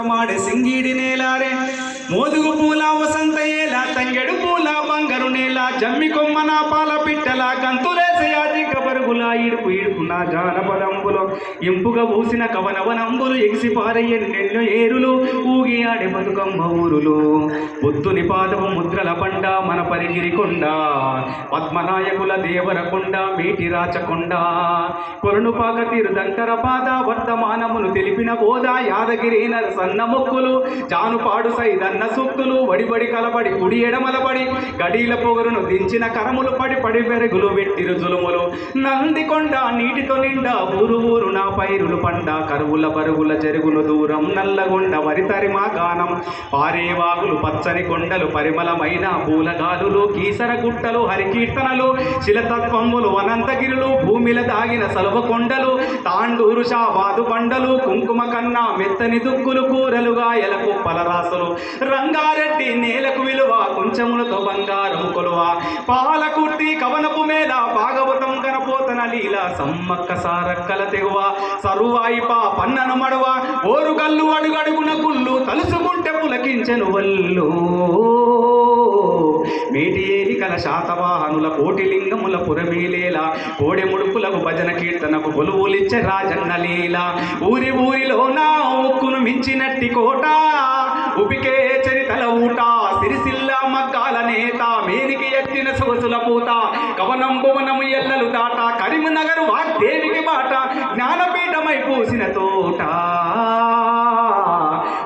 మాడే సింగిడి నేలారే. మోదుగు పూల వసంత ఏల తంగెడు పూల బంగారు నేల జమ్మి కొమ్మన పాల పిట్టల గంతులేసే యాజిక బరుగుల ఇడుపు ఇడుపు నా జానపదంబులో ఇంపుగా పూసిన కవనవనంబులు ఎగిసి పారయ్యెన్నెన్నో ఏరులు ఊగి ఆడే బతుకమ్మ ఊరులు. బొత్తుని పాదము ముద్రల పండ మన పరిగిరి కొండ. పద్మనాయకుల దేవరకొండ మేటి రాచకొండ కొరణుపాక తీరు దంకర పాద వర్తమానమును తెలిపిన బోధ యాదగిరి సన్న మొక్కులు జానుపాడు సైదన్న సూక్తులు వడిబడి కలబడి కుడి ఎడమలబడి గడీల పొగరును దించిన కరములు పడి పడి పెరుగులు వెట్టిరు జులుములు నందికొండ నీటితో నిండా ఊరు ఊరు నా పైరులు పండ. కరువుల పరుగుల చెరుగులు దూరం నల్లగొండ వరితరిమా గానం. పారేవాగులు పచ్చని కొండలు పరిమళమైన పూలగాలులు కీసర గుట్టలు హరికీర్తనలు శిలతత్వములు అనంతగిరులు భూమిల దాగిన సలువ కొండలు తాండూరు షాబాదు పండలు కుంకుమ కన్నా మెత్తని దుక్కులు కూరలుగా ఎలకు పలరాసులు. రంగారెడ్డి నేలకు విలువ కుంచములతో బంగారం కొలువ. పాలకుర్తి కవనపు మీద భాగవతం కనపోత లీల సమ్మక్క సారక్కల తెగువ సరువాయి పా పన్నను మడవ ఓరుగల్లు అడుగడుగున గుళ్ళు తలుసుకుంటే పులకించెను వల్లు. మేటి ఏలికల శాతవాహనుల కోటిలింగముల పురమీలేల కోడె ముడుపులకు భజన కీర్తనకు కొలువులిచ్చే రాజన్న లీల. ఊరి ఊరిలో నా ఉక్కును మించినట్టి కోట ఉపికే చరితల ఊట సిరిసిల్ల మగ్గాల నేత మేనికి ఎత్తిన సొగసుల పూత కవనం భువనము ఎల్లలు దాట దేవికి వాగ్దేవికి బాట జ్ఞానపీఠమై పూసిన తోట.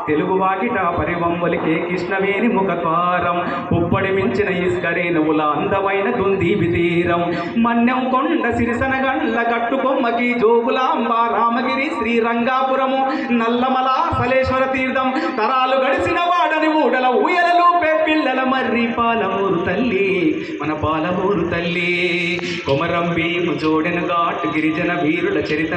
తెలుగు వాకిట పరివంబలికే కృష్ణవేణి ముఖద్వారం. పుప్పడి మించిన ఇస్కరేణువుల అందమైన దుందీవి తీరం. మన్యం కొండ సిరిసన గండ్ల కట్టుకొమ్మకి జోగులాంబ రామగిరి శ్రీరంగాపురము. నల్లమల సలేశ్వర తీర్థం. తరాలు గడిచిన వాడని ఊడల ఊయలలు పిల్లల మర్రి పాలమూరు తల్లి మన పాలమూరు తల్లి. కొమరం భీము జోడెను ఘాట్ గిరిజన వీరుల చరిత